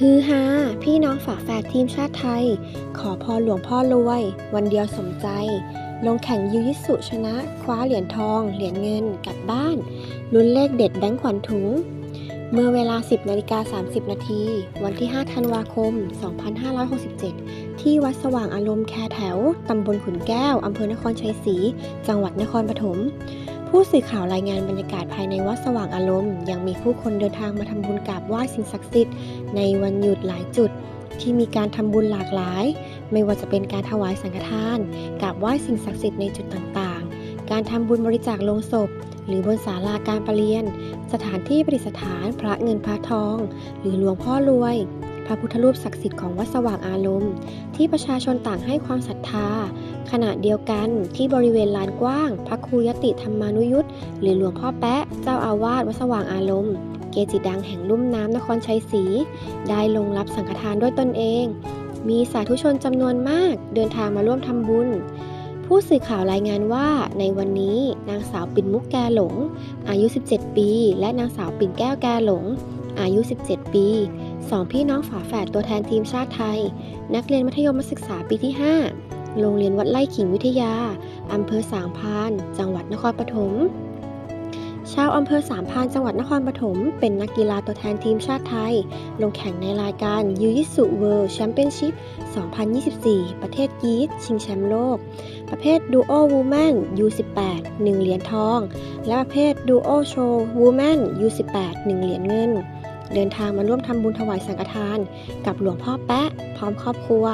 ฮือฮาพี่น้องฝาแฝดทีมชาติไทย ขอพรหลวงพ่อรวย วันเดียวสมใจ ลงแข่งยูยิสุชนะ คว้าเหรียญทอง เหรียญเงินกลับบ้าน ลุ้นเลขเด็ดแบงค์ขวัญถุง เมื่อเวลา 10นาฬิกา30 นาที วันที่ 5 ธันวาคม 2567 ที่วัดสว่างอารมณ์แคแถว ตำบลขุนแก้ว อำเภอนครชัยศรี จังหวัดนครปฐม ผู้สื่อข่าวรายงานบรรยากาศภายในวัดสว่างอารมณ์ ยังมีผู้คนเดินทางมาทำบุญกราบไหว้สิ่งศักดิ์สิทธิ์ในวันหยุดหลายจุด ที่มีการทำบุญหลากหลาย ไม่ว่าจะเป็นการถวายสังฆทานกราบไหว้สิ่งศักดิ์สิทธิ์ในจุดต่างๆ การทำบุญบริจาคโลงศพ หรือบนศาลาการประเรียน สถานที่ประดิษฐานพระเงินพระทอง หรือหลวงพ่อรวย พระพุทธรูปศักดิ์สิทธิ์ของวัดสว่างอารมณ์ ที่ประชาชนต่างให้ความศรัทธา ขณะเดียวกันที่บริเวณลานกว้าง พระครูยติธรรมานุยุทธหรือหลวงพ่อแปะเจ้าอาวาสวัดสว่างอารมณ์ เกจิดังแห่งลุ่มน้ำนครชัยศรีได้ลงรับสังฆทานด้วยตนเอง มีสาธุชนจำนวนมากเดินทางมาร่วมทำบุญผู้สื่อข่าวรายงานว่าในวันนี้นางสาวปิ่นมุกแกหลง อายุ 17 ปี และนางสาวปิ่นแก้วแกหลง อายุ 17 ปี สองพี่น้องฝาแฝดตัวแทนทีมชาติไทย นักเรียนมัธยมศึกษาปีที่ 5 โรงเรียนวัดไร่ขิงวิทยา อำเภอสามพาน จังหวัดนครปฐมชาวอำเภอสามพานจังหวัดนครปฐมเป็นนักกีฬาตัวแทนทีมชาติไทย ลงแข่งในรายการยูยิสุเวิลด์แชมเปี้ยนชิพ 2024 ประเทศกรีซชิงแชมป์โลก ประเภทดูโอวูแมน U18 1 เหรียญทอง และประเภทดูโอโชว์วูแมน U18 1 เหรียญเงิน เดินทางมาร่วมทำบุญถวายสังฆทาน กับหลวงพ่อแปะพร้อมครอบครัว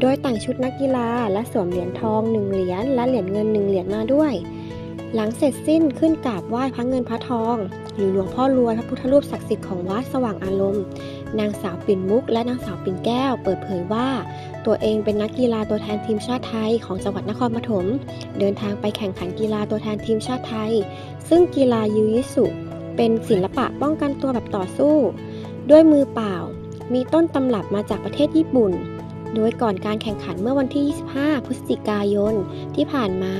โดยแต่งชุดนักกีฬาและสวมเหรียญทอง1เหรียญและเหรียญเงิน1เหรียญมาด้วย หลังเสร็จสิ้นขึ้นกราบไหว้พระเงินพระทอง หรือหลวงพ่อรวยพระพุทธรูปศักดิ์สิทธิ์ของวัดสว่างอารมณ์นางสาวปิ่นมุก และนางสาวปิ่นแก้ว เปิดเผยว่า ตัวเองเป็นนักกีฬาตัวแทนทีมชาติไทยของจังหวัดนครปฐมเดินทางไปแข่งขันกีฬาตัวแทนทีมชาติไทย ซึ่งกีฬายูยิสุ เป็นศิลปะป้องกันตัวแบบต่อสู้ ด้วยมือเปล่า มีต้นตำรับมาจากประเทศญี่ปุ่น โดยก่อนการแข่งขันเมื่อวันที่ 25 พฤศจิกายนที่ผ่านมา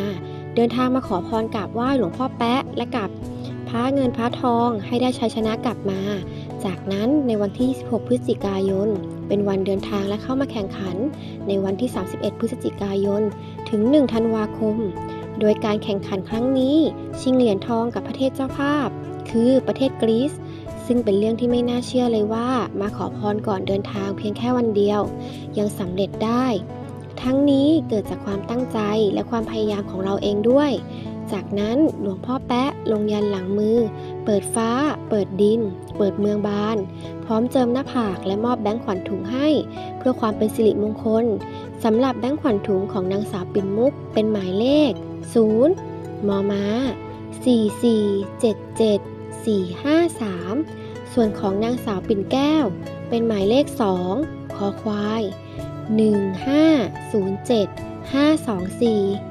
เดินทางมาขอพรกราบไหว้หลวงพ่อแปะและกับพระเงินพระทองให้ได้ชัยชนะกลับมา จากนั้นในวันที่ 26 พฤศจิกายน เป็นวันเดินทางและเข้ามาแข่งขัน ในวันที่ 31 พฤศจิกายน ถึง 1 ธันวาคม โดยการแข่งขันครั้งนี้ ชิงเหรียญทองกับประเทศเจ้าภาพ คือประเทศกรีซซึ่งเป็นเรื่องที่ไม่น่าเชื่อเลยว่า มาขอพรก่อนเดินทางเพียงแค่วันเดียว ยังสำเร็จได้ ทั้งนี้เกิดจากความตั้งใจและความพยายามของเราเองด้วย จากนั้นหลวงพ่อแปะลงยันหลังมือ เปิดฟ้า เปิดดิน เปิดเมืองบาน พร้อมเจิมหน้าผากและมอบแบงค์ขวัญถุงให้ เพื่อความเป็นสิริมงคลสำหรับแบงค์ขวัญถุงของนางสาวปิ่นมุกเป็นหมายเลข 0มมา4477 453 ส่วนของนางสาวปิ่นแก้ว เป็นหมายเลข 2 คอควาย 1507 524